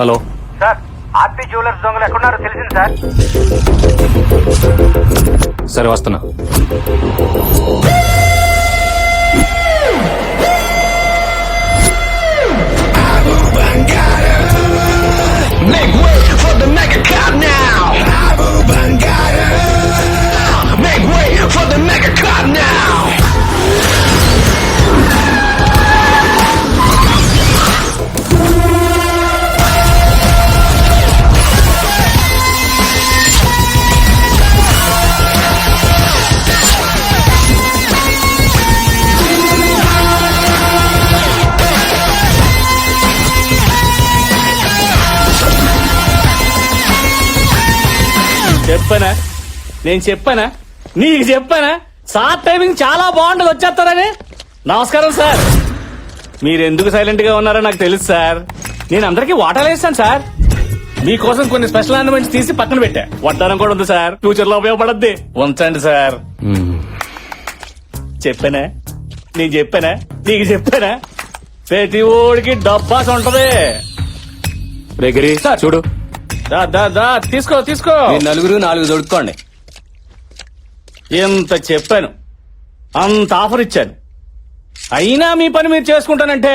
Hello. Sir ఆర్పి jewellers దొంగలు ఎక్కడున్నారో తెలిసింది సార్. సరే వస్తున్నా. చెప్పనా? నేను చెప్పానా? నీకు చెప్పానా? సార్ టైమింగ్ చాలా బాగుంటుంది వచ్చేస్తారని. నమస్కారం సార్. మీరు ఎందుకు సైలెంట్గా ఉన్నారో నాకు తెలుసు సార్. నేను అందరికీ వాటాలు వేస్తాను సార్. మీకోసం కొన్ని స్పెషల్ ఆర్నమెంట్స్ తీసి పక్కన పెట్టా. వడ్డానం కూడా ఉంది సార్. ఫ్యూచర్లో ఉపయోగపడద్ది. ఉంచండి సార్. చెప్పానా? నేను చెప్పానా? నీకు చెప్పానా? ప్రతి ఓడికి డబ్బాస్ ఉంటది సార్. చూడు. దా దా దా తీసుకో తీసుకో. మీరు నలుగురు నాలుగు దొడుక్కోండి. ఎంత చెప్పాను అంత ఆఫర్ ఇచ్చాను. అయినా మీ పని మీరు చేసుకుంటానంటే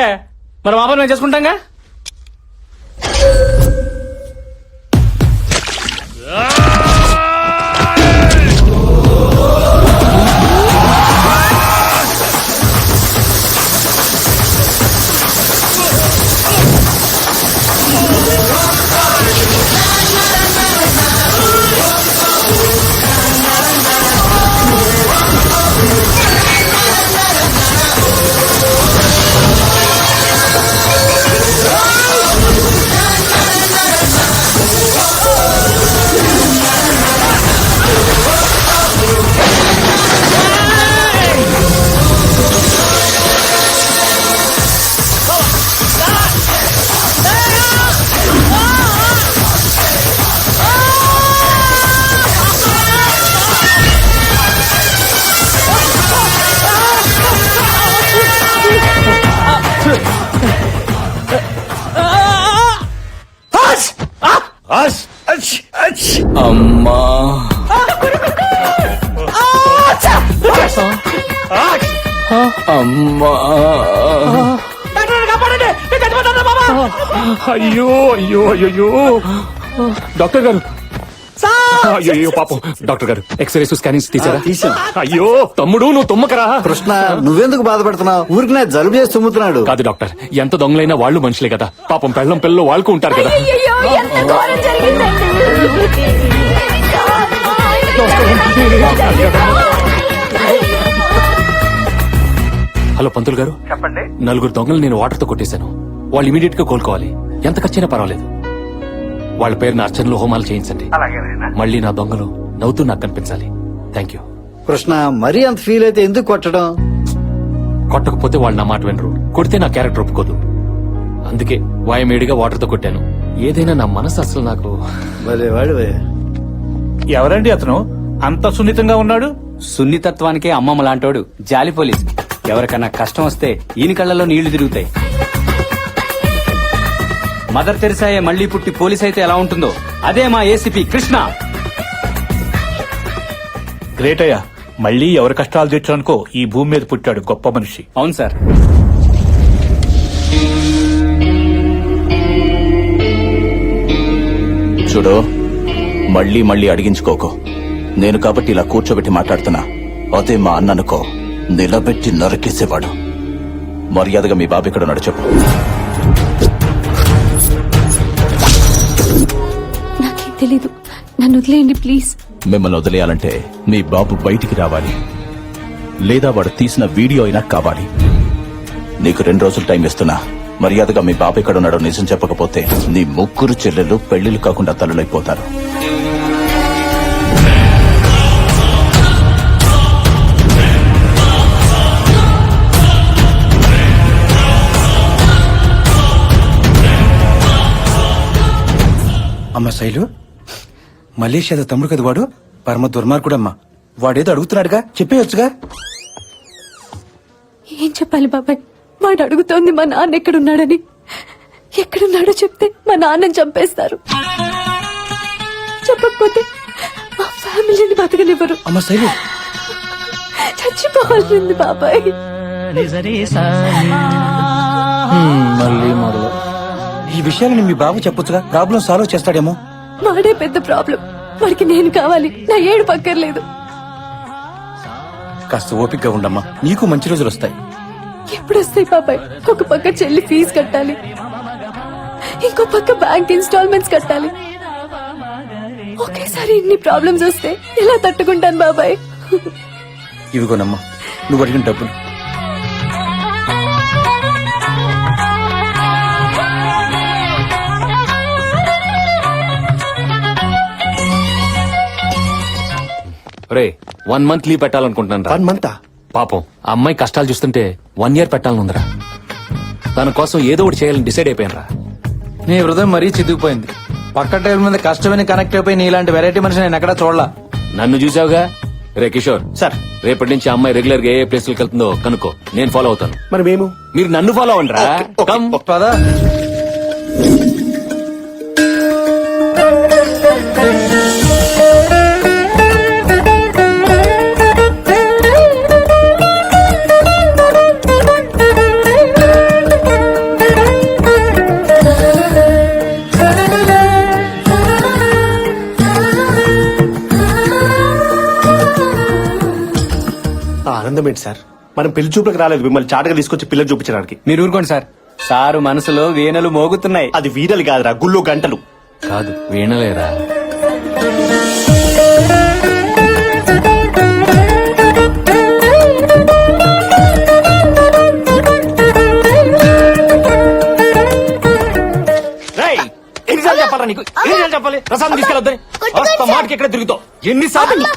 మరి మా పని మేము చేసుకుంటాంగా? అమ్మా. అయ్యో అయ్యో అయ్యో. డాక్టర్ గారు. అయ్యో అయ్యో పాపం. డాక్టర్ గారు ఎక్స్రేస్ స్కానింగ్స్ తీసారా? తీసాం. అయ్యో తమ్ముడు నువ్వు తుమ్మకరా? కృష్ణ నువ్వెందుకు బాధపడుతున్నావు? ఊరికి నా జలుబు చేసి తుమ్ముతున్నాడు. కాదు డాక్టర్ ఎంత దొంగలైనా వాళ్ళు మనుషులే కదా. పాపం పెళ్ళం పిల్లలు వాళ్ళకు ఉంటారు కదా. జరిగిందండి. హలో పంతులు గారు. చెప్పండి. నలుగురు దొంగలు నేను వాటర్తో కొట్టేశాను. వాళ్ళు ఇమీడియట్గా కోలుకోవాలి. ఎంత ఖర్చైనా పర్వాలేదు. వాళ్ళ పేరున అర్చనలు హోమాలు చేయించండి. మళ్ళీ నా దొంగలు నవ్వుతూ నాకు కనిపించాలి. థ్యాంక్ యూ కృష్ణ మరీ అంత ఫీల్ అయితే ఎందుకు కొట్టడం? కొట్టకపోతే వాళ్ళు నా మాట వినరు. కొడితే నా క్యారెక్టర్ ఒప్పుకోదు. అందుకే వాయమేడిగా వాటర్తో కొట్టాను. ఏదైనా నా మనసు అసలు నాకు ఎవరండి అతను? అంత సున్నితంగా ఉన్నాడు? సున్నితత్వానికే అమ్మమ్మ లాంటోడు జాలి పోలీస్ ఎవరికన్నా కష్టం వస్తే ఈయన కళ్ళలో నీళ్ళు తిరుగుతాయి. మదర్ తెరిసాయే మళ్ళీ పుట్టి పోలీస్ అయితే ఎలా ఉంటుందో అదే మా ఏసీపీ కృష్ణ. గ్రేట్ అయ్యా. మళ్ళీ ఎవరి కష్టాలు తెచ్చానుకో ఈ భూమి మీద పుట్టాడు గొప్ప మనిషి. అవును సార్. చూడు మళ్ళీ మళ్ళీ అడిగించుకోకు. నేను కాబట్టి ఇలా కూర్చోబెట్టి మాట్లాడుతున్నా. అదే మా అన్ననుకో. నిలబెట్టి నరికేసేవాడు. మర్యాదగా మీ బాబు ఇక్కడ నాకేం తెలీదు. నన్ను వదిలేయండి ప్లీజ్. మిమ్మల్ని వదిలేయాలంటే మీ బాబు బయటికి రావాలి. లేదా వాడు తీసిన వీడియో అయినా కావాలి. నీకు రెండు రోజులు టైం ఇస్తున్నా. మర్యాదగా మీ బాబు ఇక్కడ ఉన్నాడో నిజం చెప్పకపోతే నీ ముగ్గురు చెల్లెలు పెళ్ళిళ్ళు కాకుండా తల్లులైపోతారు. అమ్మ శైలు? మలేషియాలో తమ్ముడు కదా వాడు పరమ దుర్మార్గుడమ్మా. వాడేదో అడుగుతున్నాడుగా. చెప్పేయొచ్చుగా. ఏం చెప్పాలి బాబాయ్? వాడు అడుగుతోంది మా నాన్న ఎక్కడున్నాడని. ఎక్కడున్నాడో చెప్తే మా నాన్నని చంపేస్తారు. చెప్పకపోతే మా ఫ్యామిలీని బతకనివ్వరు. అమ్మ శైలు. చచ్చిపోవాల్సింది బాబాయ్. మళ్ళీ మొదలు ఈ విషయాలని మీ బాబు చెప్పొచ్చుగా? ప్రాబ్లం సాల్వ్ చేస్తాడేమో. వాడే పెద్ద ప్రాబ్లం వాడికి నేను కావాలి. నా ఏడు పక్కర్లేదు. కాస్త ఓపికగా ఉండమ్మా. నీకు మంచి రోజులు వస్తాయి. ఎప్పుడు వస్తాయి బాబాయ్? ఒక పక్క చెల్లి ఫీజు కట్టాలి. ఇంకో పక్క బ్యాంక్ ఇన్స్టాల్మెంట్స్ కట్టాలి. ఒకేసారి ఇన్ని ప్రాబ్లమ్స్ వస్తే ఎలా తట్టుకుంటాను బాబాయ్? ఇవిగోనమ్మా. నువ్వు అడిగిన డబ్బులు. రే వన్ మంత్ లీవ్ పెట్టాలనుకుంటున్నాను రా. వన్ మంత్ పాపం ఆ అమ్మాయి కష్టాలు చూస్తుంటే వన్ ఇయర్ పెట్టాలని ఉందిరా తన కోసం ఏదో ఒకటి చేయాలని డిసైడ్ అయిపోయాను రా. నీ హృదయం మరీ చితికిపోయింది పక్క టైం మీద కష్టమైన కనెక్ట్ అయిపోయి నీలాంటి వెరైటీ మనిషి నేను ఎక్కడా చూడలా? నన్ను చూసావుగా? రే కిషోర్. సార్. రేపటి నుంచి ఆ అమ్మాయి రెగ్యులర్గా ఏ ప్లేస్లకు వెళ్తుందో కనుక్కో. నేను ఫాలో అవుతాను. మరి మేము? మీరు నన్ను ఫాలో అవ్వండి రా ఆనందం ఏంటి సార్? మనం పెళ్ళి చూపులకు రాలేదు మిమ్మల్ని చాటగా తీసుకొచ్చి పిల్లలు చూపించడానికి. మీరు ఊరుకోండి సార్. సారు మనసులో వీణలు మోగుతున్నాయి. అది వీరలు కాదురా గుళ్ళు గంటలు. కాదు వీణలేరా? ఎన్నిసార్లు చెప్పాలా నీకు? ఎన్నిసార్లు చెప్పాలి? ప్రసాదం తీసుకెళ్ళొద్దని. వస్తా మాటకి ఎక్కడ తిరుగుతావు? ఎన్నిసార్లు?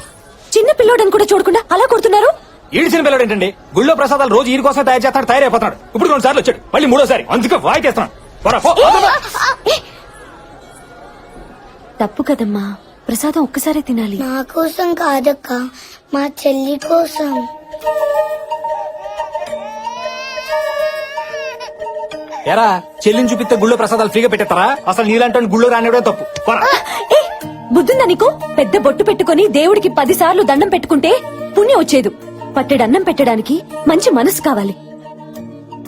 చిన్న పిల్లోడని కూడా చూడకుండా అలా కొడుతున్నారు? ఈడిచిన పిల్లడు ఏంటండి? గుళ్ళో ప్రసాదాలు రోజు ఈడి కోసం తయారు చేస్తాడు తయారైపోతున్నాడు. ఇప్పుడు రెండు సార్లు వచ్చాడు. మళ్ళీ మూడోసారి. అందుకే వాయి చేస్తున్నాడు పోరా, పో. తప్పు కదమ్మా. ప్రసాదం ఒక్కసారే తినాలి. నా కోసం కాదక్క. మా చెల్లి కోసం. ఎరా చెల్లిని చూపిస్తే గుళ్ళో ప్రసాదాలు ఫ్రీగా పెట్టేస్తారా? అసలు నీలాంటి గుళ్ళో రానివ్వడే తప్పు. బుద్ధుందా నీకు? పెద్ద బొట్టు పెట్టుకొని దేవుడికి పది సార్లు దండం పెట్టుకుంటే పుణ్యం వచ్చేదు. పట్టెడన్నం పెట్టడానికి మంచి మనసు కావాలి.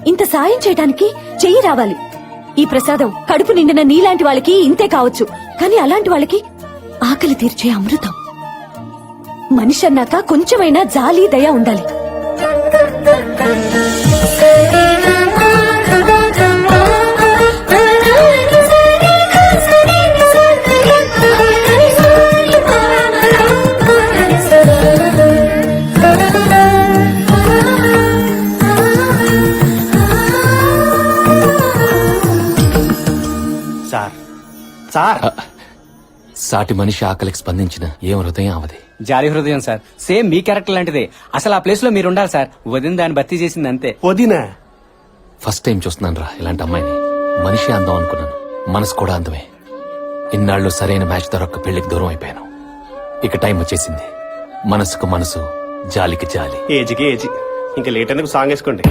ఇంత సాయం చేయడానికి చెయ్యి రావాలి. ఈ ప్రసాదం కడుపు నిండిన నీలాంటి వాళ్ళకి ఇంతే కావచ్చు. కానీ అలాంటి వాళ్ళకి ఆకలి తీర్చే అమృతం. మనిషి అన్నాక కొంచెమైనా జాలి దయ ఉండాలి. సార్. సాటి మనిషి ఆకలికి స్పందించిన ఏం హృదయం అవది జాలి హృదయం సార్. సేమ్ మీ క్యారెక్టర్ లాంటిదే. అసలు ఆ ప్లేస్లో మీరు ఉండాలి సార్. వదిన దాన్ని భర్తీ చేసింది అంతే. వదినా? ఫస్ట్ టైం చూస్తున్నాను రా ఇలాంటి అమ్మాయిని. మనిషి అందం అనుకున్నాను. మనసు కూడా అందమే. ఇన్నాళ్ళు సరైన మ్యాచ్ దొరక్క పెళ్ళికి దూరం అయిపోయాను. ఇక టైం వచ్చేసింది. మనసుకు మనసు జాలికి జాలి. ఏజ్కి ఏజ్ ఇంకా లేట్ ఎందుకు సాంగ్ వేసుకోండి?